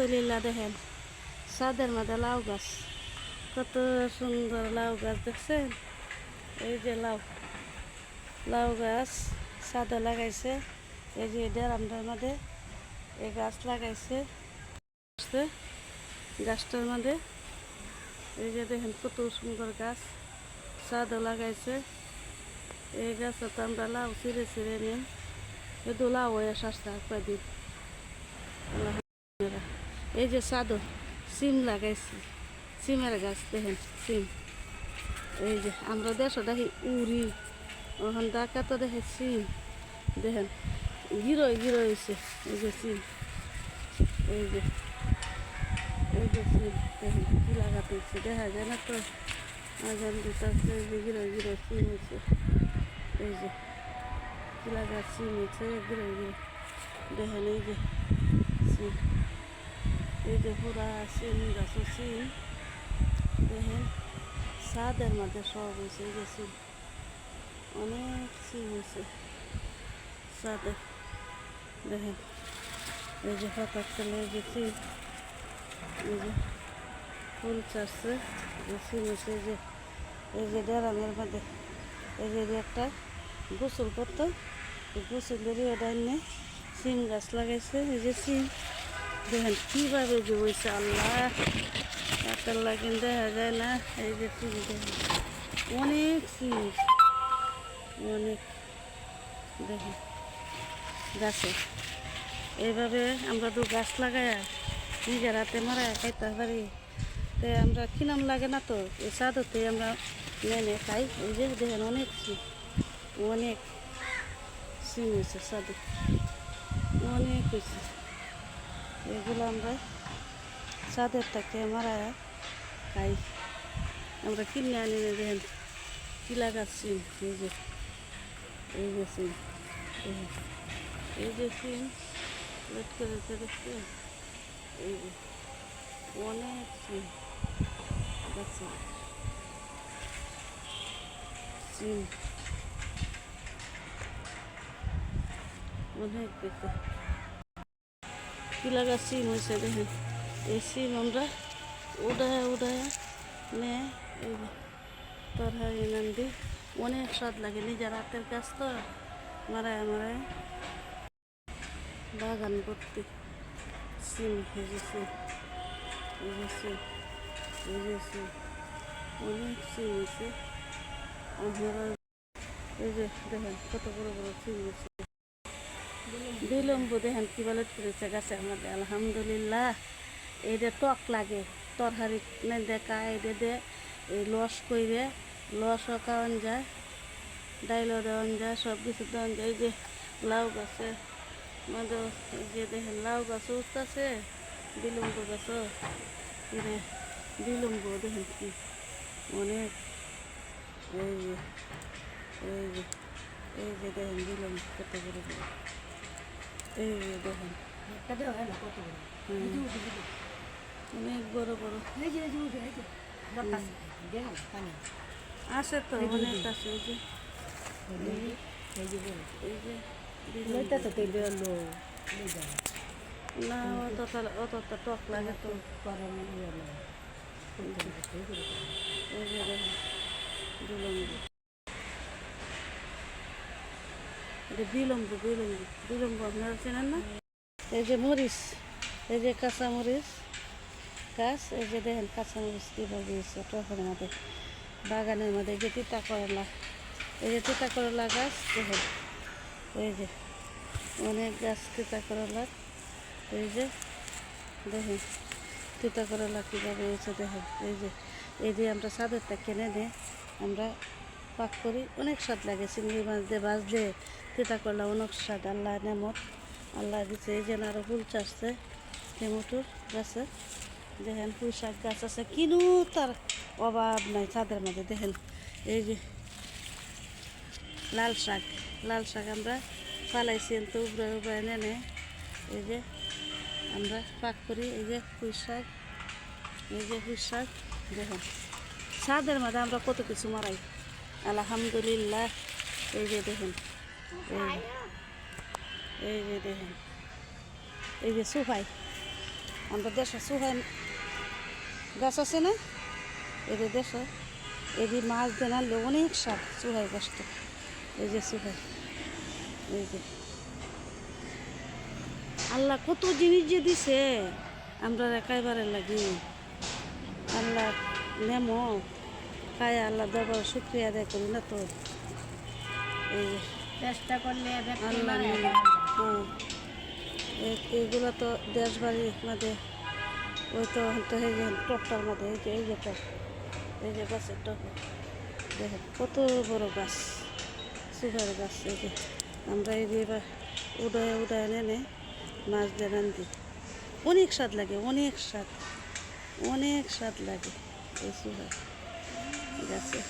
আলহামদুলিল্লাহ দেখেন সাদের মধ্যে লাউ গাছ। কত সুন্দর লাউ গাছ দেখছেন? এই যে লাউ। লাউ গাছ সাদে লাগাইছে। এই যে ডেরামটার মধ্যে এই গাছ লাগাইছে। গাছটার মধ্যে এই যে দেখেন কত সুন্দর গাছ। সাদে লাগাইছে। এই গাছে তো আমরা লাউ ছিঁড়ে ছিঁড়ে নিই। এদু লাউ হয়ে আসতে কয়দিন। আলহামদুলিল্লাহ। এই যে চাদর সিম লাগাইছি। সিমের গাছ দেখেন, সিম। এই যে আমরা দেশে দেখি উড়ি ওখান ডাকা তো দেখে সিম। দেখেন, গিরোয় গিরো হয়েছে এই যে সিম। এই যে এই যে সিম, দেখেন, কি লাগাতে দেখা যায় না তো। আজান যে গিরো গিরো সিম হয়েছে এই যে, কি লাগা সিম হয়েছে গিরো গিরো দেখেন, এই যে সিম। এই যে পুরা সিম গাছ সিম দেখেন সাদের মধ্যে সব হয়েছে এই যে সিম অনেক সিম হয়েছে সাদের দেখেন, এই যে করে এই যে সিম এই যে ফুল চাষছে এই সিম হয়েছে যে, এই যে ডেরামের মধ্যে, এই যে যে একটা গোসল করতো গোসল ধরে ওটা এনে সিম গাছ লাগাইছে, এই যে সিম। দেখেন কীভাবে যে হয়েছে আল্লাহ। তার লাগিন, দেখা যায় না। এই যে সিম দেখেন, অনেক সিম অনেক। দেখেন, গাছে। এইভাবে আমরা তো গাছ লাগাই নিজের হাতে মারা খাইতে পারি। তো আমরা কিনাম লাগে না তো? এই সাদতে আমরা মেনে খাই। এই যে দেখেন অনেক অনেক সিম হয়েছে সাদে অনেক হয়েছে। এগুলো আমরা সাদের টাকে মারা খাই। আমরা কিনে আনি না দেখেন, কি লাগাচ্ছি? এই যে এই যে সিম, এই যে- সিম, লেট করেছে দেখতে এই যে, অনেক সিম গাছে সিম, অনেক দেখতে। কি লাগা সিম হয়েছে দেখেন। এই সিম আমরা উড়ায় উড়ায় নে এই যে তরহারি অনেক স্বাদ লাগে নিজের হাতের কাজ তো। মারায় মারায় বাগান ভর্তি সিম ভেজেছে ভেজেছে ভেজেছে অনেক সিম হয়েছে আপনারা এই যে দেখেন কত বড় বড় সিম হয়েছে বিলম্ব দেখেন কি বলে করেছে গাছে আমাদের আলহামদুলিল্লাহ। এইটা টক লাগে, তরহারি দেখা এটা দে এই লস কইরে লসও খাওয়ান যায় ডাইলও দেওয়ান যায় সব কিছু দেওয়ান যায় এই যে লাউ গাছে এই যে দেখেন লাউ গাছ উঠতেছে বিলম্ব গাছও এনে বিলম্ব দেখেন কি অনেক, এই যে এই যে এই যে দেখেন বিলম্ব কত বড়। এই দেখেন অনেক বড় বড় আছে তো অনেক আছে এই যে। না অতটা অতটা টক তো যে দেখেন বিলম্ব এটা বিলম্ব বিলম্ব বিলম্ব আপনারা চেনেন না? এই যে মরিচ, এই যে কাঁচা মরিচ গাছ, এই যে দেখেন কাঁচা মরিচ কীভাবে হয়েছে টকের মধ্যে বাগানের মধ্যে, এই যে তিতা করলা, এই যে তিতা করলা গাছ, দেখেন, এই যে অনেক গাছ তিতা করলা এই যে দেখেন তিতা করলা কীভাবে হয়েছে, দেখেন, এই যে এই যে আমরা সাদেরটা কিনে নিয়ে আমরা পাক করি, অনেক স্বাদ লাগে, চিংড়ি মাছ দিয়ে ভাজলে তিতা করলা অনেক স্বাদ, আল্লাহ নেমত। আল্লাহ দিচ্ছে এই যে আরও ফুল চাষছে টেমুটুর গাছে। দেখেন পুঁই শাক গাছ আছে, কিনু তার অভাব নাই ছাদের মধ্যে, দেখেন। এই যে লাল শাক লাল শাক আমরা ফালাইছি তো উপরে উপরে নেনে এই যে আমরা পাক করি, এই যে পুঁই শাক, এই যে পুঁই শাক, দেখেন। ছাদের মধ্যে আমরা কত কিছু মারাই, আলহামদুলিল্লাহ, এই যে দেখেন। এই যে- এই যে এই যে সুফাই আমরা দেশে সুহাই গাছ আছে না? এদের দেশে এদি মাছ দেন আনলে অনেক স্বাদ সুহাই গাছটা। এই যে সুহাই এই যে। আল্লাহ কত জিনিস যে দিছে, আমরা একেবারে লাগি আল্লাহ নেমো, খায় আল্লাহ দরবার শুক্রিয়া আদায় করি না তো। এই যে। চেষ্টা করলে হ্যাঁ। এইগুলো তো দেশ বাড়ির মধ্যে ওই তো তো এই যে টপটার মধ্যে এই যে এই যে টপ এই যে গাছের টপ। দেখেন কত বড় গাছ সুগার গাছ এই যে। আমরা এই এবার উদয় উদয় এনে মাছ দিয়ে রান্ধি অনেক স্বাদ লাগে অনেক স্বাদ অনেক স্বাদ লাগে এই সুগার গাছে।